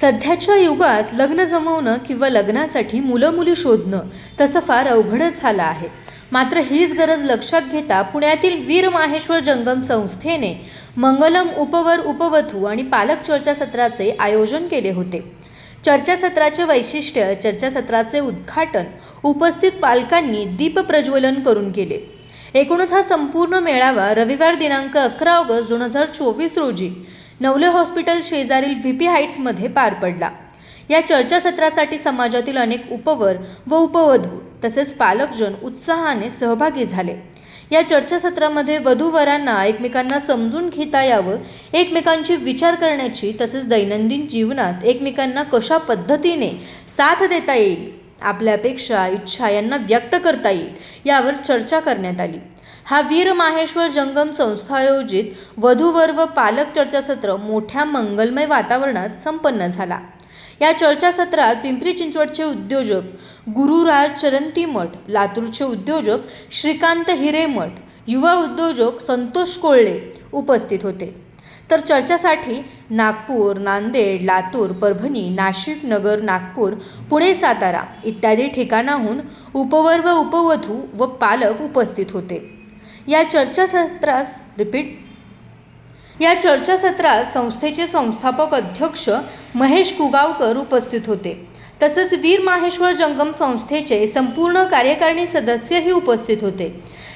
सध्याच्या युगात लग्न जमवणं किंवा लग्नासाठी मुलं मुली शोधणं तसं फार अवघडच झालं आहे. मात्र हीच गरज लक्षात घेता पुण्यातील वीर माहेश्वर जंगम संस्थेने मंगलम उपवर उपवधू आणि पालक चर्चासत्राचे आयोजन केले होते. चर्चासत्राचे वैशिष्ट्य चर्चासत्राचे उद्घाटन उपस्थित पालकांनी दीपप्रज्वलन करून केले. एकूणच हा संपूर्ण मेळावा रविवार दिनांक अकरा ऑगस्ट दोन हजार चोवीस रोजी नवले हॉस्पिटल शेजारील व्ही पी हाईट्समध्ये पार पडला. या चर्चासत्रासाठी समाजातील अनेक उपवर व उपवधू तसेच पालकजन उत्साहाने सहभागी झाले. या चर्चासत्रामध्ये वधूवरांना एकमेकांना समजून घेता यावं एकमेकांची विचार करण्याची तसेच दैनंदिन जीवनात एकमेकांना कशा पद्धतीने साथ देता येईल आपल्या अपेक्षा इच्छा यांना व्यक्त करता येईल यावर चर्चा करण्यात आली. हा वीर माहेश्वर जंगम संस्थायोजित वधूवर व पालक चर्चासत्र मोठ्या मंगलमय वातावरणात संपन्न झाला. या चर्चासत्रात पिंपरी चिंचवडचे उद्योजक गुरुराज चरंती मठ लातूरचे उद्योजक श्रीकांत हिरेमठ युवा उद्योजक संतोष कोळळे उपस्थित होते. तर चर्चासाठी नागपूर नांदेड लातूर परभणी नाशिक नगर नागपूर पुणे सातारा इत्यादी ठिकाणाहून उपवर व उपवधू व पालक उपस्थित होते. या चर्चासत्रास रिपीट या चर्चासत्रात संस्थेचे संस्थापक अध्यक्ष महेश कुगावकर उपस्थित होते. तसेच वीर माहेश्वर जंगम संस्थेचे संपूर्ण कार्यकारिणी सदस्यही उपस्थित होते.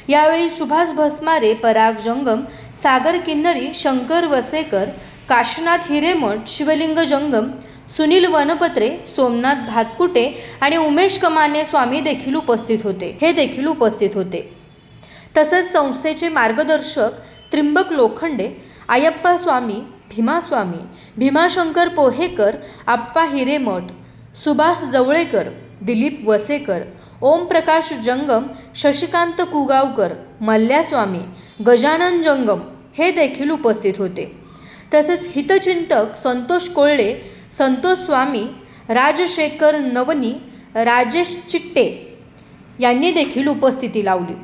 यावेळी सुभाष भस्मारे पराग जंगम सागर किन्नरी शंकर वसेकर काशीनाथ हिरेमठ शिवलिंग जंगम सुनील वनपत्रे सोमनाथ भातकुटे आणि उमेश कमाने स्वामी देखील उपस्थित होते. हे देखील उपस्थित होते. तसेच संस्थेचे मार्गदर्शक त्रिंबक लोखंडे आयप्पा स्वामी भीमास्वामी भीमाशंकर पोहेकर आप्पा हिरेमठ सुभाष जवळेकर दिलीप वसेकर ओमप्रकाश जंगम शशिकांत कुगावकर मल्ल्यास्वामी गजानन जंगम हे देखील उपस्थित होते. तसेच हितचिंतक संतोष कोळळे संतोष स्वामी राजशेखर नवनी राजेश चिट्टे यांनी देखील उपस्थिती लावली.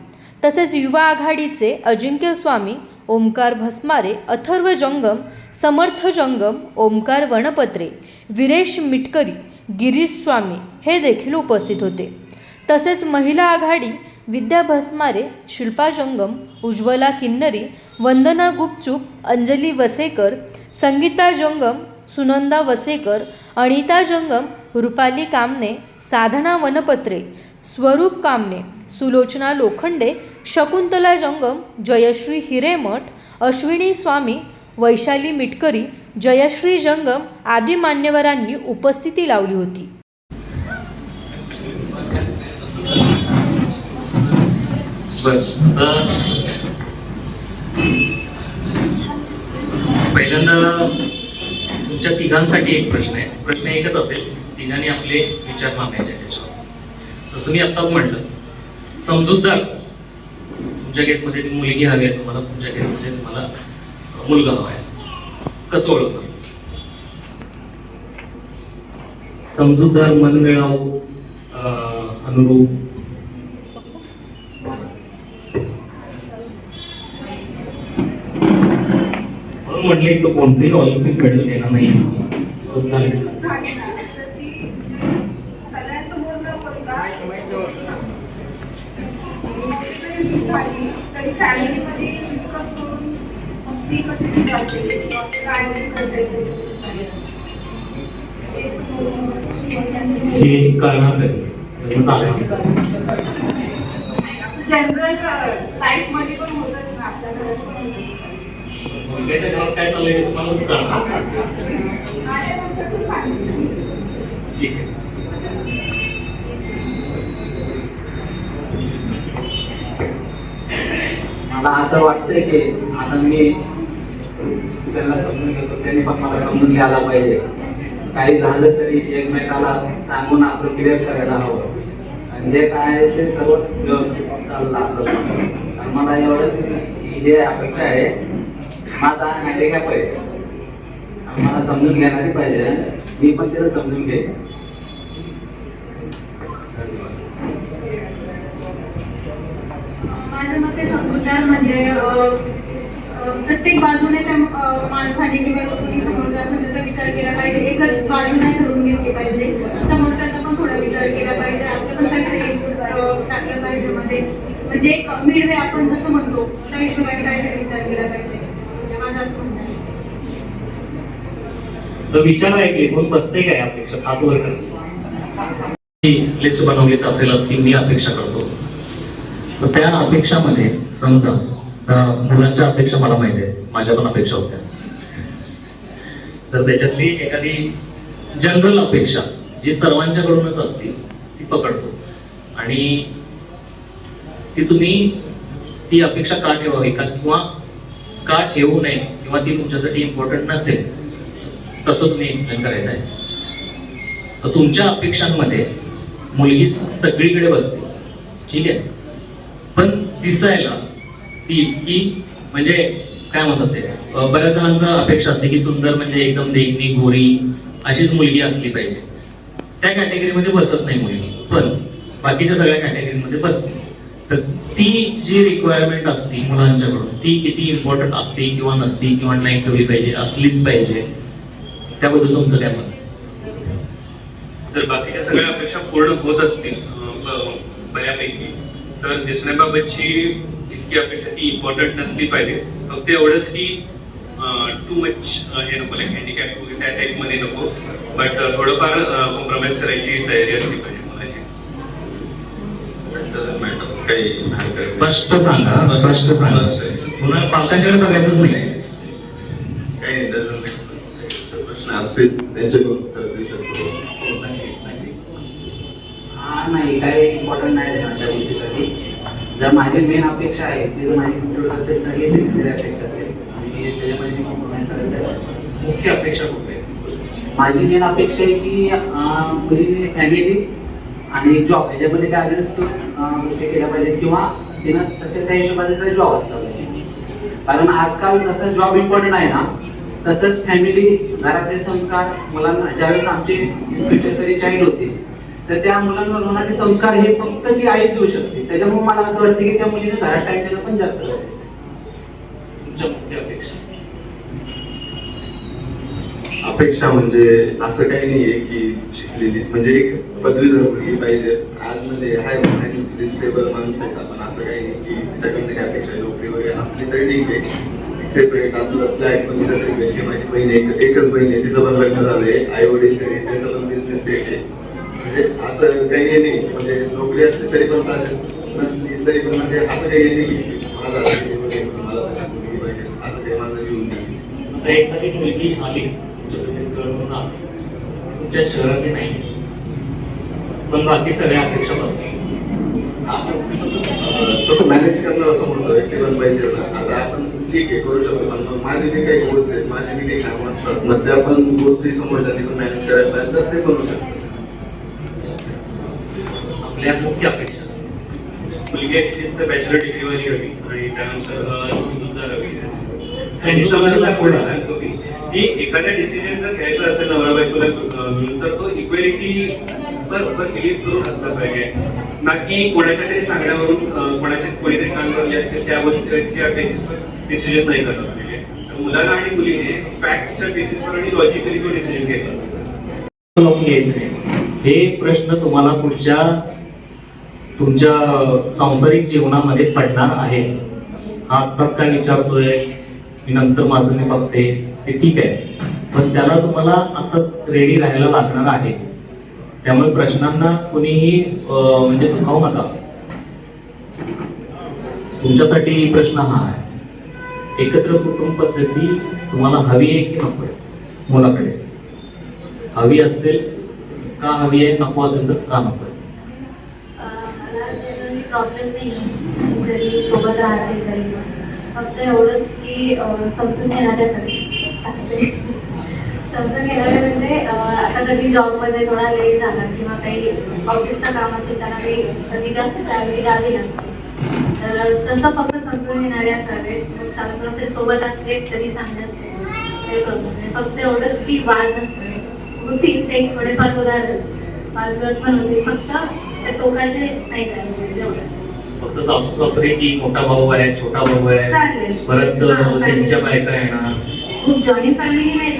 तसेच युवा आघाडीचे अजिंक्य स्वामी ओमकार भस्मारे अथर्व जंगम समर्थ जंगम ओमकार वनपत्रे विरेश मिटकरी गिरीश स्वामी हे देखील उपस्थित होते. तसेच महिला आघाडी विद्या भस्मारे शिल्पा जंगम उज्ज्वला किन्नरी वंदना गुपचूप अंजली वसेकर संगीता जंगम सुनंदा वसेकर अनिता जंगम रुपाली कामने साधना वनपत्रे स्वरूप कामने सुलोचना लोखंडे शकुंतला जंगम जयश्री हिरेमठ अश्विनी स्वामी वैशाली मिटकरी जयश्री जंगम आदी मान्यवरांनी उपस्थिती लावली होती. पहिल्यांदा तुमच्या तिघांसाठी एक प्रश्न आहे. प्रश्न एकच असेल तिघांनी आपले विचार मांडायचे आहेत. त्याच्यावर जसं मी आत्ताच म्हटलं. समजूतदार तुमच्या केसमध्ये ती मुलगी हवी आहे तुम्हाला तुमच्या केसमध्ये तुम्हाला मुलगा हवा आहे. कसं ओळखतो? समजूतदार मनमिळाव अं, अनुरूप. म्हणून म्हटले तो कोणतेही ऑलिम्पिक मेडल देणार नाही. चूक झाली तरी फॅमिलीमध्ये डिस्कस करून मग ती कशी सुधारते किंवा काय करता येईल असं जनरल लाईफमध्ये पण होतच ना आपल्या घरात पण होतच. काय चाललंय तुम्हालाच. ठीक आहे. मला असं वाटतंय की आता मी त्यांना समजून घेतो त्यांनी पण मला समजून घ्यायला पाहिजे. काही झालं तरी एकमेकाला सांगून आपलं क्लिअर करायला हवं. आणि जे काय आहे ते सर्व व्यवस्थित चाललं आपलं आणि मला एवढंच हे अपेक्षा आहे माझा हँडिकॅप आहे. मला समजून घेणारी पाहिजे. मी पण तिला समजून घे माझ्या मते समजूतदार म्हणजे प्रत्येक बाजूने त्या माणसाने किंवा कोणी समोरचा असेल त्याचा विचार केला पाहिजे एकच बाजू नाही धरून घेतली पाहिजे. समोरच्याचा पण थोडा विचार केला पाहिजे आपलं पण काहीतरी टाकलं पाहिजे मध्ये. म्हणजे एक मिडवे आपण जसं म्हणतो त्या हिशोबाने काहीतरी विचार केला पाहिजे. माझं असं म्हणणं विचार ऐकले कोण बसते काय अपेक्षा? हात वर करते लिस्ट बनवलीच असेल अशी मी अपेक्षा करतो. तर त्या अपेक्षामध्ये समजा मुलांच्या अपेक्षा मला माहिती आहे माझ्या पण अपेक्षा होत्या. तर त्याच्यातली एखादी जनरल अपेक्षा जी सर्वांच्याकडूनच असते ती पकडतो. आणि ती तुम्ही ती अपेक्षा का ठेवावी? का किंवा का ठेवू नये? किंवा ती तुमच्यासाठी इम्पॉर्टंट नसेल तसं तुम्ही एक्सप्लेन करायचं आहे. तर तुमच्या अपेक्षांमध्ये मुलगी सगळीकडे बसते. ठीक आहे? पण दिसायला ती इतकी म्हणजे काय म्हणतात ते बऱ्याच जणांचा अपेक्षा असते की सुंदर म्हणजे एकदम देखणी गोरी अशीच मुलगी असली पाहिजे. त्या कॅटेगरीमध्ये बसत नाही मुलगी पण बाकीच्या सगळ्या कॅटेगरीमध्ये बसते. तर ती जी रिक्वायरमेंट असते मुलांच्याकडून ती किती इम्पॉर्टंट असते किंवा नसती किंवा नाही ठेवली पाहिजे असलीच पाहिजे त्याबद्दल तुमचं काय मत? जर बाकीच्या सगळ्या अपेक्षा पूर्ण होत असतील बऱ्यापैकी तर दिसण्याबाबतची इतकी अपेक्षा ती इम्पॉर्टंट नसली पाहिजे. फक्त एवढंच की टू मच हे नको लाईक हँडिकॅप वगैरे त्या टाईपमध्ये नको. बट थोडंफार कॉम्प्रोमाइज करायची तयारी असली पाहिजे मुलाची. स्पष्ट सांगा स्पष्ट सांगा. पुन्हा पालकांच्याकडे बघायचंच नाही. काही प्रश्न असतील त्यांच्याकडून उत्तर देऊ शकतो हा नाही काही इम्पॉर्टंट नाही देणार त्या गोष्टीसाठी जर माझी मेन अपेक्षा आहे ती जर माझी कम्प्युटर असेल तर ही सेकंडरी अपेक्षा असेल आणि त्याच्यामध्ये मी कॉम्प्रोमाइज करायला आहे. मुख्य अपेक्षा कुठे आहे? माझी मेन अपेक्षा आहे की मुलीने फॅमिली आणि जॉब ह्याच्यामध्ये काय अजून गोष्टी केल्या पाहिजेत किंवा तिनं तसे त्या हिशोबाने तर जॉब असला पाहिजे कारण आजकाल जसं जॉब इम्पॉर्टंट आहे ना तसंच फॅमिली घरातले संस्कार मुलांना ज्यावेळेस आमचे फ्युचर तरी चाइल्ड होते तर त्या मुलांवर होणारे संस्कार हे फक्त ती आईच देऊ शकते. त्याच्यामुळे मला असं वाटतं की त्या मुलीने घरात टाइम देणं पण जास्त तुमच्या मुख्य अपेक्षा. अपेक्षा म्हणजे असं काही नाहीये की शिकलेलीच. म्हणजे एक पदवीधर मुलगी पाहिजे आज म्हणजे हाय फायनान्शियली माणूस आहेत आपण असं काही नाही की तिच्याकडनं काही अपेक्षा नोकरी वगैरे असली तरी ठीक आहे. सेपरेट आपलं फ्लॅट पण दिलं तरी माझी बहीण एकच बहीण आहे तिचं पण लग्न झालंय आई वडील घरी त्यांचं पण बिझनेस सेट आहे. असं काही हे नाही. म्हणजे नोकरी असली तरी पण चालेल. नसली तरी पण म्हणजे असं काही हे नाही मला वगैरे, मला असं काही माझं येऊन नाही. एखादी मुलगी आली स्थळवरून आली. तुमच्या शहरातली नाही. पण बाकी सगळ्या अपेक्षा बसतील आपण तसं- मॅनेज करणं असं म्हणतोय ते पण पाहिजे आता. आपण ठीक आहे करू शकतो. पण माझे बी काही आहेत माझे बी काही कामं असतात. मग त्या पण गोष्टी समोरच्यानी पण मॅनेज करायला पाहिजे तर ते करू शकतो. आपल्या मुख्य अपेक्षा. मुलगी ऍटलिस्ट बॅचलर डिग्रीवाली हवी आणि त्यानंतर समजूतदार हवी? सांगतो मी की एखाद्या डिसिजन जर घ्यायचा असेल नवरा बायकोला मिळून तर तो इक्वेलिटी बरोबर बिलीव्ह करून असला पाहिजे. ना की कोणाच्या तरी सांगण्यावरून कोणाचे कोणीतरी कान भरले असतील त्या गोष्टीच्या बेसिसवर डिसिजन नाही झालं पाहिजे मुलाला आणि मुलीने फॅक्टच्या बेसिसवर आणि लॉजिकली तो डिसिजन घेतला. हे प्रश्न तुम्हाला पुढच्या तुमच्या सांसारिक जीवनामध्ये पडणार आहे. हा आत्ताच काय विचारतोय मी नंतर माझं मी बघते ते ठीक आहे. पण त्याला तुम्हाला आताच रेडी राहायला लागणार आहे. त्यामुळे प्रश्नांना कोणीही म्हणजे दुखावू नका. तुमच्यासाठी प्रश्न हा आहे. एकत्र कुटुंब पद्धती तुम्हाला हवी आहे की नको आहे? मुलाकडे हवी असेल का हवी आहे? नको असेल तर का नको प्रॉब्लेम नाही. जरी सोबत राहते तरी फक्त एवढंच की समजून घेणाऱ्या सगळे समजून घेणारे म्हणजे आता कधी जॉबमध्ये थोडा लेट झाला किंवा काही ऑफिसचं काम असेल त्यांना काही कधी जास्त प्रायोरिटी द्यावी लागते. तर तसं फक्त समजून घेणारे असावेत. मग सासू असेल सोबत असले तरी चांगले असते काही प्रॉब्लेम नाही. फक्त एवढंच की वाद नसते. होतील ते थोडेफार होणारच. वादविवाद पण होतील. फक्त त्या टोकाचे नाही काय फक्त सासू सासरे की मोठा भाऊ आहे छोटा भाऊ आहे. चालेल. परत अं, त्यांच्या. बायका येणार. खूप जॉईंट फॅमिली नाही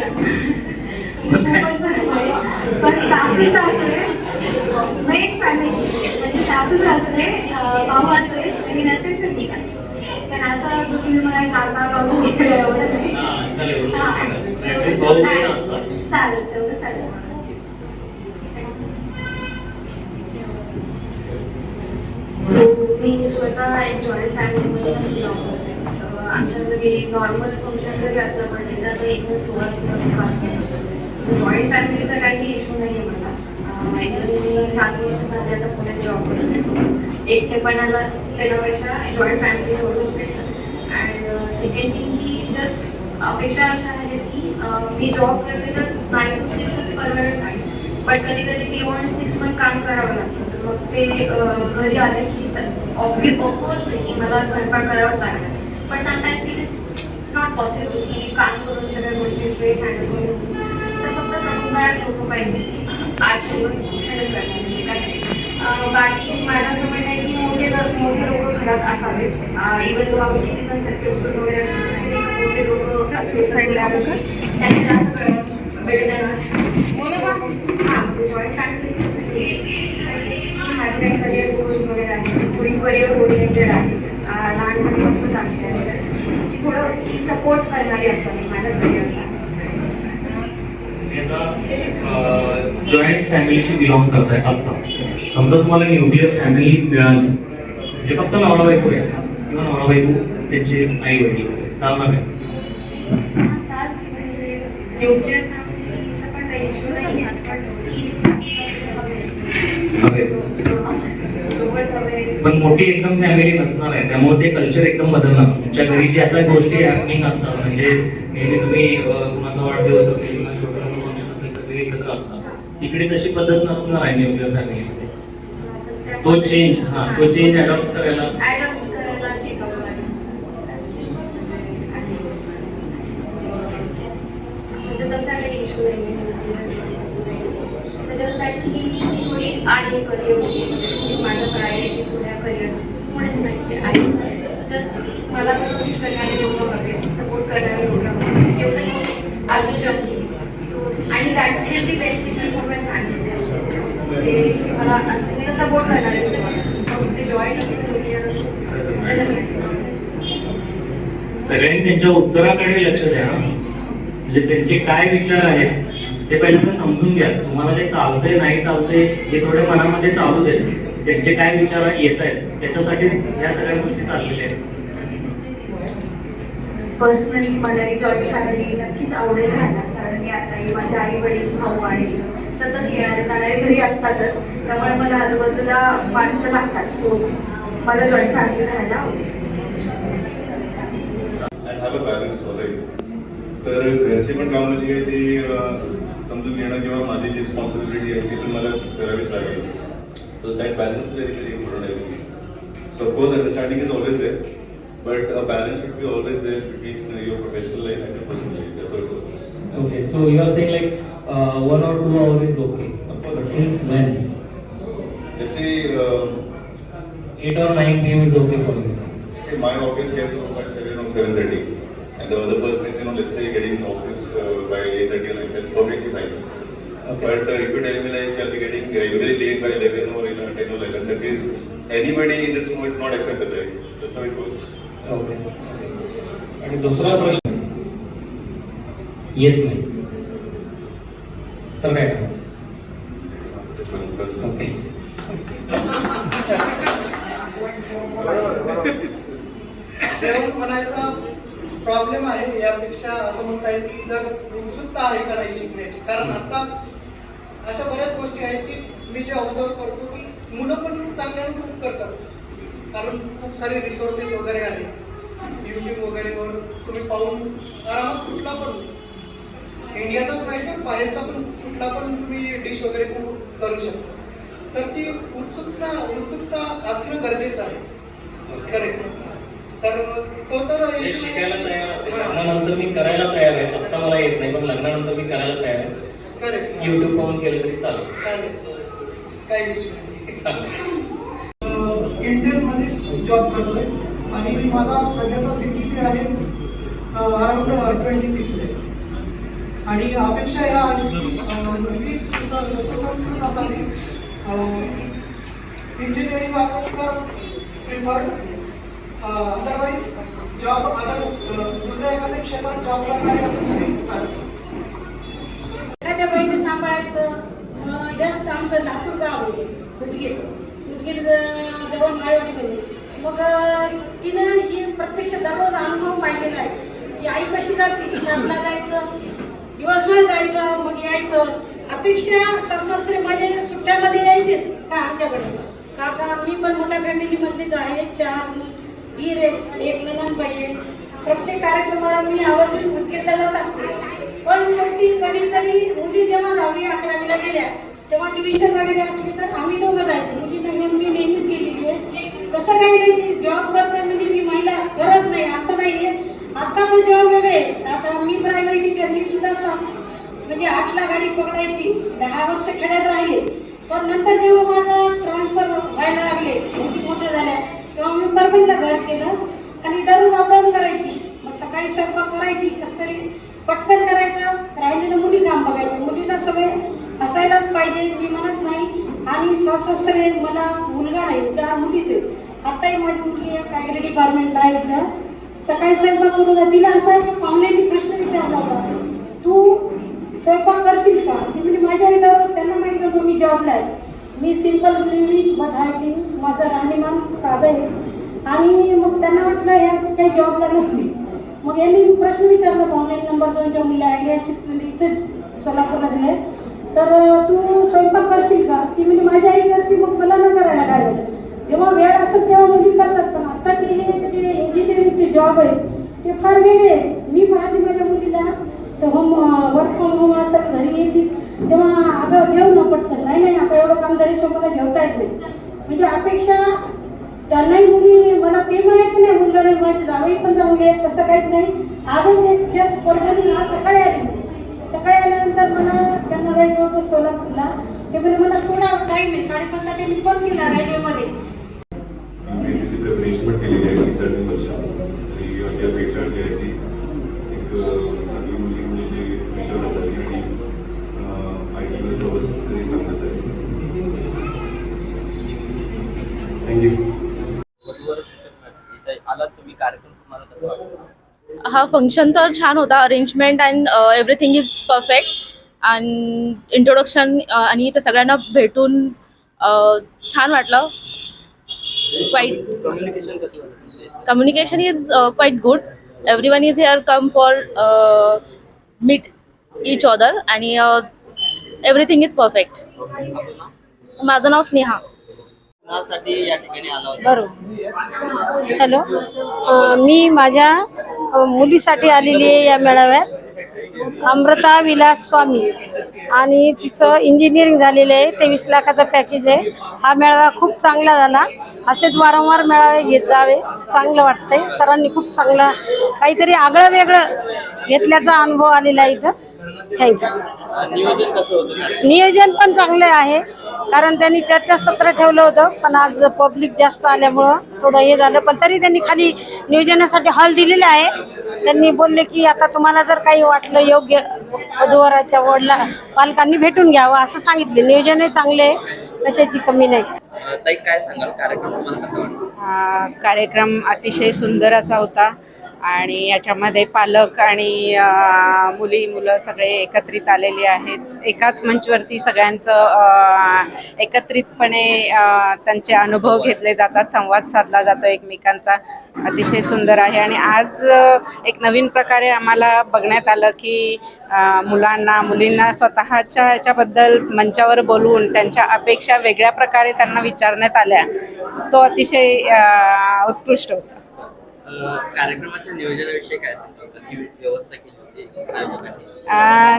पण सासू सासरे मेन फॅमिली म्हणजे सासू सासरे अं, भाऊ असेल आणि नसेल तर ठीक आहे. पण असं जो तुम्ही मला काका भाऊ वगैरे एवढं नाही. हा, आजकाल एवढं. नाही ना. At least भाऊ बहीण असतात. चालेल तेवढं चालेल सो मी स्वतः एक जॉईंट फॅमिलीमध्ये जॉब करते. आमच्या घरी नॉर्मल फंक्शन जरी असलं पण त्याचा तर एक सोळा सतरा असतात सो जॉईंट फॅमिलीचा काही इश्यू नाही आहे मला एकदा मी सात वर्ष झाले आता पुण्यात जॉब करते. एकटेपणाला त्याच्यापेक्षा जॉईंट फॅमिली सोडूच भेटलं. अँड सेकंड थिंग की जस्ट अपेक्षा अशा आहेत की मी जॉब करते तर नाईन टू सिक्सच परमनंट आहे बट कधी कधी बियॉन्ड सिक्स मंथ काम करावं लागतं. मग ते घरी आले की ऑफकोर्स आहे की मला स्वयंपाक करावाच लागणार पण sometimes it is not possible की काम करून सगळ्या गोष्टी स्पेस हँडल करून तर फक्त समजदार लोक पाहिजे. की आठ दिवस हँडल करणार म्हणजे कसे? बाकी माझं असं म्हणणं आहे की मोठे मोठे लोक घरात असावेत. इवन तो आपण किती पण सक्सेसफुल वगैरे असलो तरी मोठे लोक साईडला त्यांनी जास्त द्यायला हां म्हणजे जॉईंट फॅमिली माझे काही करिअर गोल्स वगैरे थोडी करिअर ओरिएंटेड आहे अं, लहानपणीपासूनच अशी आहे. जी थोडं सपोर्ट करणारी असावी माझ्या करिअरला. जॉईंट फॅमिलीशी बिलॉंग करताय आता. समजा तुम्हाला न्यूक्लिअर फॅमिली मिळाली. म्हणजे फक्त नवरा बायको याचा किंवा नवरा बायको त्यांचे आई वडील चालणार आहे. न्यूक्लिअर फॅमिलीचा पण काही इश्यू नाही आहे हवे. सोबत हवे पण मोठी एकदम फॅमिली नसणार आहे. त्यामुळे ते कल्चर एकदम बदलणार. तुमच्या घरी ज्या काही गोष्टी हॅपनिंग असतात म्हणजे नेहमी तुम्ही कुणाचा वाढदिवस असेल किंवा छोटा फंक्शन असेल सगळे एकत्र असतात. तिकडे तशी पद्धत नसणार आहे न्यूक्लिअर फॅमिलीमध्ये तो चेंज हा तो चेंज अडॉप्ट करायला. ऍडॉप्ट करायला शिकावं लागेल म्हणजे तसा काही इश्यू नाही जस्ट दॅट की मी थोडी आहे करिअर माझ्या प्रायोरिटीज थोड्या करिअरची पुढेच नाही आहे सो जस्ट मला पण खुश करणारे लोक हवे सपोर्ट करणारे लोक हवे एवढंच आधी केली सो आणि that will be beneficial for my family ते मला असं मला सपोर्ट करणारे मग ते जॉईंट असेल न्यूक्लिअर असेल सगळ्यांनी त्यांच्या उत्तराकडे लक्ष द्या. म्हणजे त्यांचे काय विचार आहेत ते पहिल्यांदा समजून घ्या. तुम्हाला ते चालतंय नाही चालतंय हे थोडे मनामध्ये चालू देत त्यांचे काय विचार येत आहेत त्याच्यासाठी या सगळ्या गोष्टी चाललेल्या आहेत. पर्सनली मला एक जॉईंट फॅमिली नक्कीच आवडेल राहायला कारण मी आताही माझे आई वडील भाऊ आणि सतत येणारे जाणारे घरी असतातच. त्यामुळे मला आजूबाजूला माणसं लागतात. सो मला जॉईंट फॅमिली राहायला आवडेल. And have a balance right तर घरची पण कामं जी आहे ती अं, समजून घेणं किंवा माझी जी रिस्पॉन्सिबिलिटी आहे ती पण मला करावीच लागेल. So that balance is very, very important, I believe. So of course, understanding is always there, but a balance should be always there between uh, your professional life and your personal life. That's how it works. Okay, so you are saying like uh, one or two hours is okay. Of course. But since when? Let's say uh, eight or nine p.m. is okay for you. Let's say my office gets over by seven or seven thirty, and the other person is you know let's say getting office uh, by eight thirty. That's perfectly fine. Okay. But uh, if you tell me like I'll be getting uh, very late by 11 or you know, 10 or 11, that is anybody in this will not accept it, right? That's how it works. Okay. आणि दुसरा प्रश्न येत नाही तर काय. जेवण म्हणायचा problem आहे यापेक्षा असं म्हणता येईल की जर उत्सुकता आहे का नाही शिकण्याची कारण आता अशा बऱ्याच गोष्टी आहेत की मी जे ऑब्झर्व करतो की मुलं पण चांगल्याने कुक करतात. कारण खूप सारे रिसोर्सेस वगैरे आहेत. युट्यूब वगैरेवर तुम्ही पाहून आरामात कुठला पण इंडियाचाच नाही तर बाहेरचा पण कुठला पण तुम्ही डिश वगैरे कुक करू शकता. तर ती उत्सुकता उत्सुकता असणं गरजेचं आहे. करेक्ट तर तो तर शिकायला तयार असेल. लग्नानंतर मी करायला तयार आहे. आता मला येत नाही पण लग्नानंतर मी करायला तयार आहे. करेक्ट युट्यूब पाहून केलं तरी चालेल. चालेल चालेल. काही नाही. चालेल. इंटेलमध्ये जॉब करतोय. आणि माझा सध्याचा सी टी सी आहे अराउंड ट्वेंटी सिक्स डेज आणि अपेक्षा ह्या आहेत की सुसंस्कृत असावी इंजिनिअरिंग असेल तर प्रिफर्ड अदरवाईज जॉब अदर दुसऱ्या एखाद्या क्षेत्रात जॉब करणारे असेल तरी एखाद्या बाईने सांभाळायचं. जस्ट आमचं लातूर गाव आहे उदगीर. उदगीर ज- जवळ मायवाडी मग तिनं ही प्रत्यक्ष दररोज अनुभव पाहिलेला आहे. की आई कशी जाते? शाळेला जायचं दिवसभर जायचं मग यायचं. अपेक्षा सासरे माझे सुट्ट्यामध्ये यायचेच का आमच्याकडे? काका मी पण मोठ्या फॅमिलीमधलीच आहे चार धीर आहे एक ननंदबाई आहे. प्रत्येक कार्यक्रमाला मी आवर्जून उदगीरला जात असते. पण शेवटी कधीतरी मुली जेव्हा दहावी अकरावीला गेल्या तेव्हा ट्युशन वगैरे असली तर आम्ही दोघं जायचो. मुलींना घेऊन मी नेहमीच गेलेली आहे. तसं काही नाही की जॉब करता म्हणजे मी महिला करत नाही असं नाही आहे आत्ताचं जॉब वेगळे आता मी प्रायमरी टीचर मी सुद्धा सा म्हणजे आठला गाडी पकडायची. दहा वर्ष खेड्यात राहिले. पण नंतर जेव्हा माझं ट्रान्सफर व्हायला लागले मुली मोठ्या झाल्या तेव्हा मी परभणीला घर केलं. आणि दररोज अपडाऊन करायची. मग सकाळी स्वयंपाक करायची कसं तरी पटकन करायचं राहिलेलं मुली काम बघायचं मुलीला सगळे असायलाच पाहिजे मी म्हणत नाही. आणि सासरे मला मुलगा नाही चार मुलीच आहेत. आत्ताही माझी मुलगी आहे कायदे डिपार्टमेंटला आहे इथं. सकाळी स्वयंपाक करू द्या तिला असा एक पाहुण्याने प्रश्न विचारला होता तू स्वयंपाक करशील का? ती म्हणजे माझ्या इथं त्यांना माहीत नव्हतं मी जॉबला आहे. मी simple living but high thinking माझं राहणीमान साधं आहे. आणि मग त्यांना वाटलं ह्या काही जॉबला नसली मग यांनी प्रश्न विचारला पाहुणे नंबर दोनच्या मुलीला ॲग्री असिस्टंट इथे सोलापूरला दिले. तर तू स्वयंपाक करशील का? ती म्हणजे माझी आई करते मग मला न करायला काय जेव्हा वेळ असेल तेव्हा मुली करतात पण आत्ताचे हे जे इंजिनिअरिंगचे जॉब आहेत ते फार वेगळे आहेत. मी पाहते माझ्या मुलीला तर होम वर्क फ्रॉम होम असं घरी येते. तेव्हा अगं जेव न पटकन. नाही नाही आता एवढं काम जरी मला जेवता येत नाही. म्हणजे अपेक्षा त्यांनाही मुली मला ते म्हणायचं नाही मुलगा माझे जावई पण जाऊन गेले तसं काहीच नाही. आजच एक जस्ट परभणी आज सकाळी आली. सकाळी आल्यानंतर मला त्यांना जायचं होतं सोलापूरला. ते म्हणजे मला थोडा टाईम आहे साडेपाचला त्यांनी फोन केला रेल्वेमध्ये हा फंक्शन तर छान होता. Arrangement and everything is perfect and introduction आणि ते सगळ्यांना भेटून uh, छान वाटलं. Quite communication is quite good everyone is here come for meet each other आणि एव्हरीथिंग इज परफेक्ट माझं नाव स्नेहा. बरोबर. हॅलो. मी माझ्या मुलीसाठी आलेली आहे या मेळाव्यात. अमृता विलास स्वामी. आणि तिचं इंजिनिअरिंग झालेलं आहे. तेवीस लाखाचं पॅकेज आहे. हा मेळावा खूप चांगला झाला. असेच वारंवार मेळावे घेत जावे. चांगलं वाटतंय. सरांनी खूप चांगलं काहीतरी आगळं वेगळं घेतल्याचा अनुभव आलेला आहे इथं. थँक्यू नियोजन कसं होतं? कार्यक्रम नियोजन पण चांगलं आहे कारण त्यांनी चर्चासत्र ठेवलं होतं पण आज पब्लिक जास्त आल्यामुळं थोडं हे झालं. पण तरी त्यांनी खाली नियोजनासाठी हॉल दिलेला आहे. त्यांनी बोलले की आता तुम्हाला जर काही वाटलं योग्य वधूवराच्या वडला पालकांनी भेटून घ्यावं असं सांगितले. नियोजनही चांगले आहे कशाची कमी नाही. ताई काय सांगाल? कार्यक्रम तुम्हाला कसा वाटतो हा कार्यक्रम अतिशय सुंदर असा होता. आणि याच्यामध्ये पालक आणि मुली मुलं सगळे एकत्रित आलेले आहेत. एकाच मंचवरती सगळ्यांचं एकत्रितपणे त्यांचे अनुभव घेतले जातात. संवाद साधला जातो एकमेकांचा. अतिशय सुंदर आहे. आणि आज एक नवीन प्रकारे आम्हाला बघण्यात आलं की मुलांना मुलींना स्वतःच्या याच्याबद्दल मंचावर बोलवून त्यांच्या अपेक्षा वेगळ्या प्रकारे त्यांना विचारण्यात आल्या. तो अतिशय उत्कृष्ट होता. कार्यक्रमाच्या नियोजनाविषयी काय सांगाल? कशी व्यवस्था केली?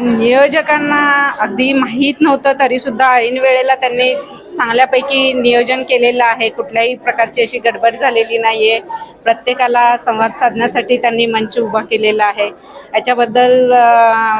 नियोजकांना अगदी माहीत नव्हतं तरी सुद्धा ऐन वेळेला त्यांनी चांगल्यापैकी नियोजन केलेलं आहे. कुठल्याही प्रकारची अशी गडबड झालेली नाहीये. प्रत्येकाला संवाद साधण्यासाठी त्यांनी मंच उभा केलेला आहे. याच्याबद्दल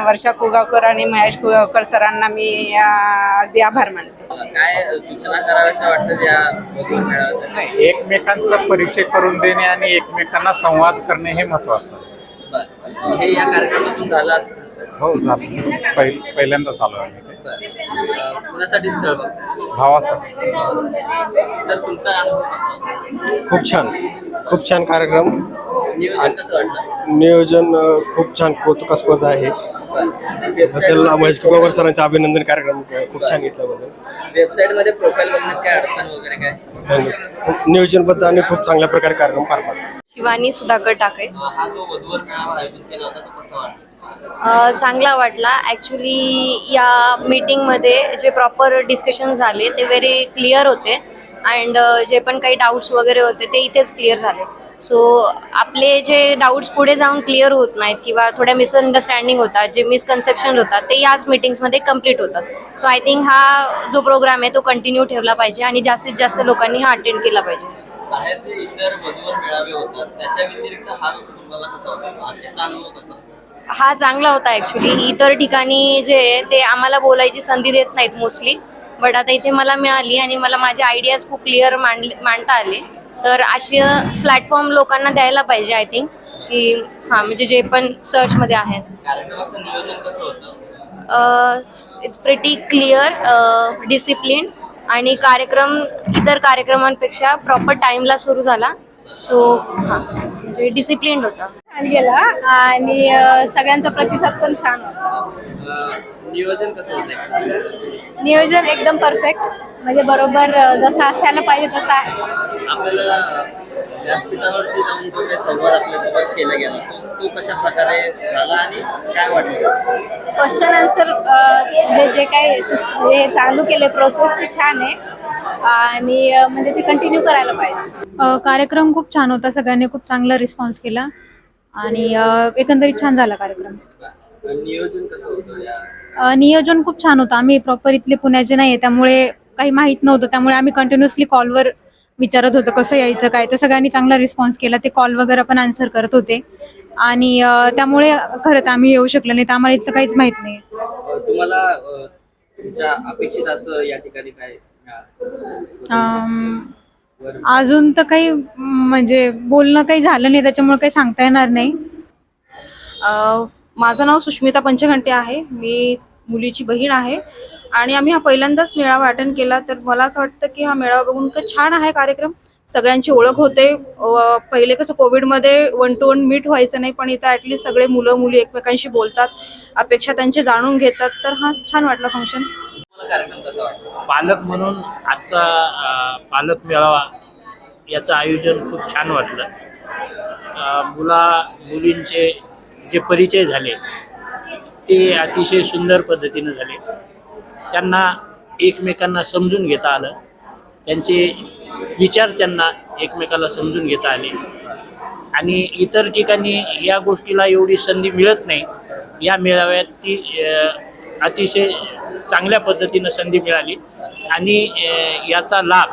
वर्षा कुगावकर आणि महेश कुगावकर सरांना मी अगदी आभार मानते. काय सूचना कराव्याशा वाटतं नाही एकमेकांचा परिचय करून देणे आणि एकमेकांना संवाद करणे हे महत्वाचं आहे. बरं हे या कार्यक्रमातून झालं असतं. हो झालं. पहिल पहिल्यांदाच आलो आम्ही बरं. कुणासाठी स्थळ बघताय? भावासाठी. सर तुमचा अनुभव कसा होता? खूप छान. खूप छान कार्यक्रम. नियोजन कसं वाटलं? नियोजन अ, खूप छान कौतुकास्पद आहे. बद्दल महेश कुमार सरांचे अभिनंदन कार्यक्रम खूप छान घेतल्याबद्दल. वेबसाईटमध्ये प्रोफाईल बघण्यात काय अडचण वगैरे काय? आणि खूप नियोजनबद्ध आणि खूप चांगल्या प्रकारे कार्यक्रम पार पाडला. शिवानी सुधाकर टाकळे हा चांगला वाटला. ॲक्च्युली या मीटिंगमध्ये जे प्रॉपर डिस्कशन झाले ते व्हेरी क्लिअर होते. अँड जे पण काही डाऊट्स वगैरे होते ते इथेच क्लिअर झाले. सो आपले जे डाऊट्स पुढे जाऊन क्लिअर होत नाहीत किंवा थोड्या मिसअंडरस्टँडिंग होतात जे मिसकन्सेप्शन होतात ते याच मीटिंग्समध्ये कंप्लीट होतात. सो आय थिंक हा जो प्रोग्राम आहे तो कंटिन्यू ठेवला पाहिजे आणि जास्तीत जास्त लोकांनी हा अटेंड केला पाहिजे. बाहेरचे इतर वधूवर मेळावे होतात. त्याच्या व्यतिरिक्त हा तुम्हाला कसा वाटतो? त्याचा अनुभव कसा होता? हा चांगला होता ॲक्च्युली इतर ठिकाणी जे आहे ते आम्हाला बोलायची संधी देत नाहीत मोस्टली बट आता इथे मला मिळाली आणि मला माझे आयडियाज खूप क्लिअर मांडले मांडता आले. तर असे प्लॅटफॉर्म लोकांना द्यायला पाहिजे आय थिंक की हां म्हणजे जे पण सर्चमध्ये होतं? इट्स प्रिटी क्लिअर डिसिप्लिन आणि कार्यक्रम इतर कार्यक्रमांपेक्षा प्रॉपर टाईमला सुरू झाला. सो हां म्हणजे डिसिप्लिन्ड होता. छान गेला आणि सगळ्यांचा प्रतिसाद पण छान होता. नियोजन कसं होतं नियोजन एकदम परफेक्ट म्हणजे बरोबर जसं असायला पाहिजे तसं आहे. आपल्याला व्यासपीठावरती जाऊन जो काही संवाद आपल्यासोबत केला गेला तो तो कशा प्रकारे झाला आणि काय वाटलं? क्वेश्चन आन्सर म्हणजे जे काही हे चालू केले प्रोसेस ते छान आहे. आणि म्हणजे ते कंटिन्यू करायला पाहिजे. कार्यक्रम खूप छान होता. सगळ्यांनी खूप चांगला रिस्पॉन्स केला. आणि एकंदरीत छान झाला कार्यक्रम. नियोजन कसं होतं या? अ, नियोजन खूप छान होतं. आम्ही प्रॉपर इथले पुण्याचे नाही आहे त्यामुळे काही माहीत नव्हतं. त्यामुळे आम्ही कंटिन्युअसली कॉलवर विचारत होतो कसं यायचं काय? तर सगळ्यांनी चांगला रिस्पॉन्स केला. ते कॉल वगैरे पण आन्सर करत होते. आणि त्यामुळे खरं तर आम्ही येऊ शकलो नाही. तर आम्हाला इथलं काहीच माहीत नाही. तुम्हाला अपेक्षित असं या ठिकाणी काय अजून तर काही म्हणजे बोलणं काही झालं नाही त्याच्यामुळे काही सांगता येणार नाही. माझं नाव सुष्मिता पंचघंटे आहे. मी मुलीची बहीण आहे. आणि आम्ही हा पहिल्यांदाच मेळावा अटेंड केला. तर मला असं वाटतं की हा मेळावा बघून इतकं छान आहे कार्यक्रम. सगळ्यांची ओळख होते. पहिले कसं कोविडमध्ये वन टू वन मीट व्हायचं नाही पण इथं ॲटलिस्ट सगळे मुलं मुली एकमेकांशी बोलतात. अपेक्षा त्यांचे जाणून घेतात. तर हा छान वाटला फंक्शन पालक म्हणून आजचा पालक मेळावा याचं आयोजन खूप छान वाटलं. मुला मुलींचे जे परिचय झाले ते अतिशय सुंदर पद्धतीनं झाले. त्यांना एकमेकांना समजून घेता आलं. त्यांचे विचार त्यांना एकमेकाला समजून घेता आले. आणि इतर ठिकाणी या गोष्टीला एवढी संधी मिळत नाही. या मेळाव्यात ती अतिशय चांगल्या पद्धतीनं संधी मिळाली. आणि याचा लाभ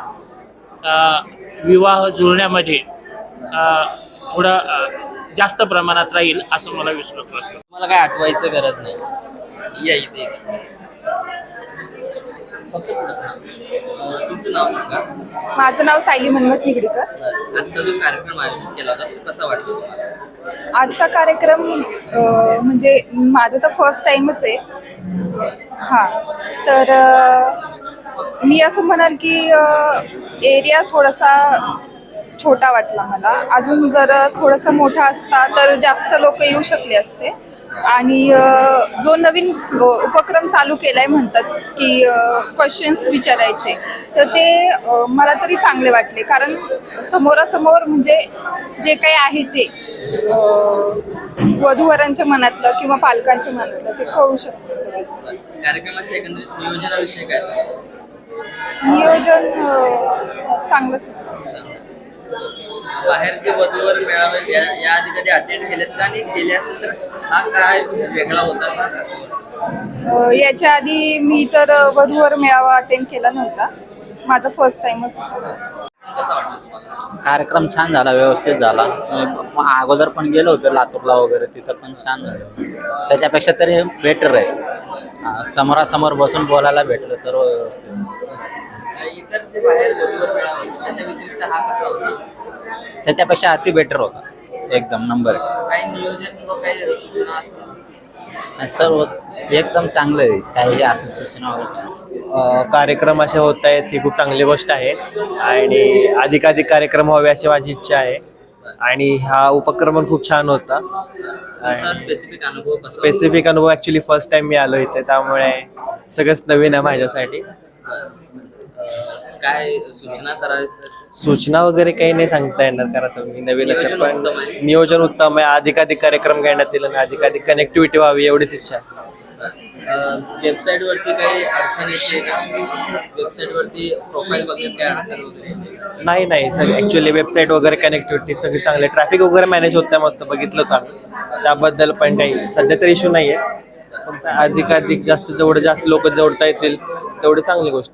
विवाह जुळण्यामध्ये थोडा जास्त प्रमाणात राहील असं मला विश्वास वाटतं. तुम्हाला काय आठवायचं गरज नाही? या इथे. तुमचं नाव सांगा. माझं नाव सायली मनमत निगडीकर. आजचा जो कार्यक्रम आयोजित केला होता तो कसा वाटला तुम्हाला? आजचा कार्यक्रम अ, म्हणजे माझं तर फर्स्ट टाईमच आहे. हां तर मी असं म्हणाल की एरिया थोडासा छोटा वाटला मला. अजून जर थोडासा मोठा असता तर जास्त लोक येऊ शकले असते. आणि जो नवीन उपक्रम चालू केला आहे म्हणतात की क्वेश्चन्स विचारायचे तर ते मला तरी चांगले वाटले. कारण समोरासमोर म्हणजे जे काही आहे ते वधूवरांच्या मनातलं किंवा पालकांच्या मनातलं ते कळू शकतं. कार्यक्रमाच्या एकंदरीत नियोजनाविषयी काय सांगाल? नियोजन अ, चांगलंच होतं. बाहेरचे वधूवर मेळावे या या आधी कधी अटेंड केलेत का? आणि केले असेल तर हा काय वेगळा होता का? अ, याच्या आधी मी तर अ, वधूवर मेळावा अटेंड केला नव्हता. माझा फर्स्ट टाइमच होता. कसा वाटलं तुम्हाला? कार्यक्रम छान झाला व्यवस्थित झाला. अगोदर पण गेलो होतो लातूरला वगैरे तिथं पण छान झालं. त्याच्यापेक्षा तरी बेटर आहे. समोरासमोर बसून बोलायला भेटलं सर्व व्यवस्थित. इतर जे बाहेर हा कसा होता त्याच्यापेक्षा अति बेटर होता एकदम नंबर काही नियोजन सर्व एकदम चांगलं आहे काही असं सूचना वगैरे कार्यक्रम असे होत आहेत ही खूप चांगली गोष्ट आहे. आणि अधिकाधिक कार्यक्रम व्हावे अशी माझी इच्छा आहे. आणि हा उपक्रम पण खूप छान होता. स्पेसिफिक अनुभव? स्पेसिफिक अनुभव ॲक्च्युली फर्स्ट टाइम मी आलो इथे त्यामुळे सगळंच नवीन आहे माझ्यासाठी. काय सूचना करायचं? सूचना वगैरे काही नाही सांगता येणार कारण आता मी नवीन असेल पण. नियोजन उत्तम आहे. अधिकाधिक कार्यक्रम घेण्यात येईल आणि अधिकाधिक कनेक्टिव्हिटी व्हावी एवढीच इच्छा आहे. वेबसाईट वरती काही अडचण येते का? वेबसाईट वरती प्रोफाईल वगैरे काय अडचण वगैरे येते? नाही नाही. सगळी ॲक्च्युली वेबसाईट वगैरे कनेक्टिव्हिटी सगळी चांगली. ट्रॅफिक वगैरे मॅनेज होतं मस्त. बघितलं होतं आम्ही. त्याबद्दल पण काही सध्या तर इश्यू नाही आहे पण अधिकाधिक जास्त जेवढे जास्त लोक जोडता येतील तेवढी चांगली गोष्ट.